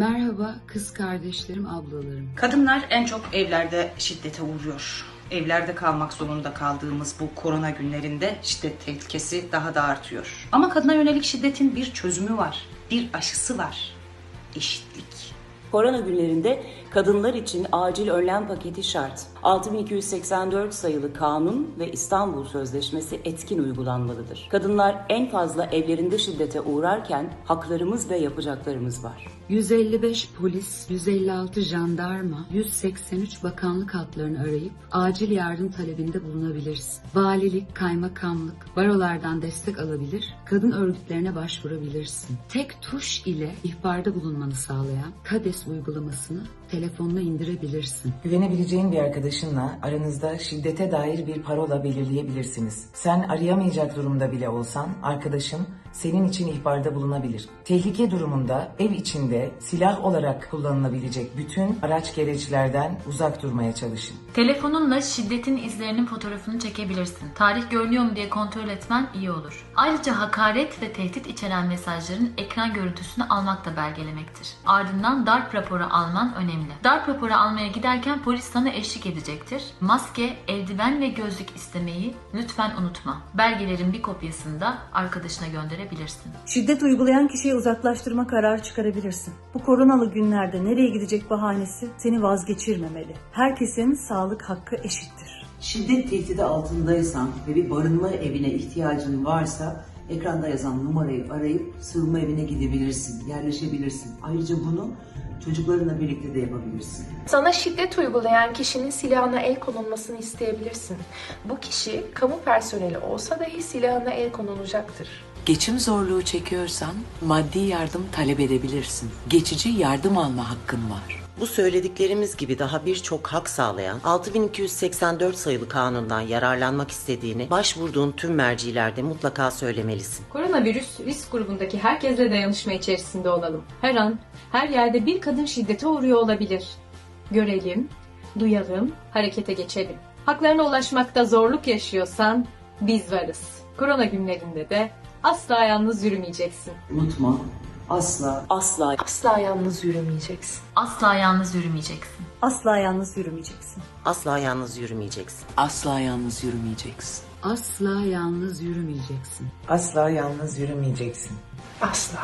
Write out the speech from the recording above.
Merhaba kız kardeşlerim, ablalarım. Kadınlar en çok evlerde şiddete uğruyor. Evlerde kalmak zorunda kaldığımız bu korona günlerinde şiddet tehlikesi daha da artıyor. Ama kadına yönelik şiddetin bir çözümü var, bir aşısı var. Eşitlik. Korona günlerinde kadınlar için acil önlem paketi şart. 6284 sayılı kanun ve İstanbul Sözleşmesi etkin uygulanmalıdır. Kadınlar en fazla evlerinde şiddete uğrarken haklarımız ve yapacaklarımız var. 155 polis, 156 jandarma, 183 bakanlık hatlarını arayıp acil yardım talebinde bulunabilirsin. Valilik, kaymakamlık, barolardan destek alabilir, kadın örgütlerine başvurabilirsin. Tek tuş ile ihbarda bulunmanı sağlayan KADES uygulamasını telefonuna indirebilirsin. Güvenebileceğin bir arkadaşınla aranızda şiddete dair bir parola belirleyebilirsiniz. Sen arayamayacak durumda bile olsan arkadaşın senin için ihbarda bulunabilir. Tehlike durumunda ev içinde silah olarak kullanılabilecek bütün araç gereçlerden uzak durmaya çalışın. Telefonunla şiddetin izlerinin fotoğrafını çekebilirsin. Tarih görünüyor mu diye kontrol etmen iyi olur. Ayrıca hakaret ve tehdit içeren mesajların ekran görüntüsünü almak da belgelemektir. Ardından darp raporu alman önemli. Darp raporu almaya giderken polis sana eşlik edecektir. Maske, eldiven ve gözlük istemeyi lütfen unutma. Belgelerin bir kopyasını da arkadaşına gönderebilirsin. Şiddet uygulayan kişiye uzaklaştırma kararı çıkarabilirsin. Bu koronalı günlerde nereye gidecek bahanesi seni vazgeçirmemeli. Herkesin sağlık hakkı eşittir. Şiddet tehdidi altındaysan ve bir barınma evine ihtiyacın varsa ekranda yazan numarayı arayıp sığınma evine gidebilirsin, yerleşebilirsin. Ayrıca bunu çocuklarınla birlikte de yapabilirsin. Sana şiddet uygulayan kişinin silahına el konulmasını isteyebilirsin. Bu kişi kamu personeli olsa dahi silahına el konulacaktır. Geçim zorluğu çekiyorsan maddi yardım talep edebilirsin. Geçici yardım alma hakkın var. Bu söylediklerimiz gibi daha birçok hak sağlayan 6284 sayılı kanundan yararlanmak istediğini başvurduğun tüm mercilerde mutlaka söylemelisin. Koronavirüs risk grubundaki herkesle dayanışma içerisinde olalım. Her an, her yerde bir kadın şiddete uğruyor olabilir. Görelim, duyalım, harekete geçelim. Haklarına ulaşmakta zorluk yaşıyorsan biz varız. Korona günlerinde de asla yalnız yürümeyeceksin. Unutma, asla Asla Asla yalnız yürümeyeceksin. Asla yalnız yürümeyeceksin. Asla yalnız yürümeyeceksin. Asla yalnız yürümeyeceksin. Asla yalnız yürümeyeceksin. Asla yalnız yürümeyeceksin. Asla yalnız yürümeyeceksin. Asla.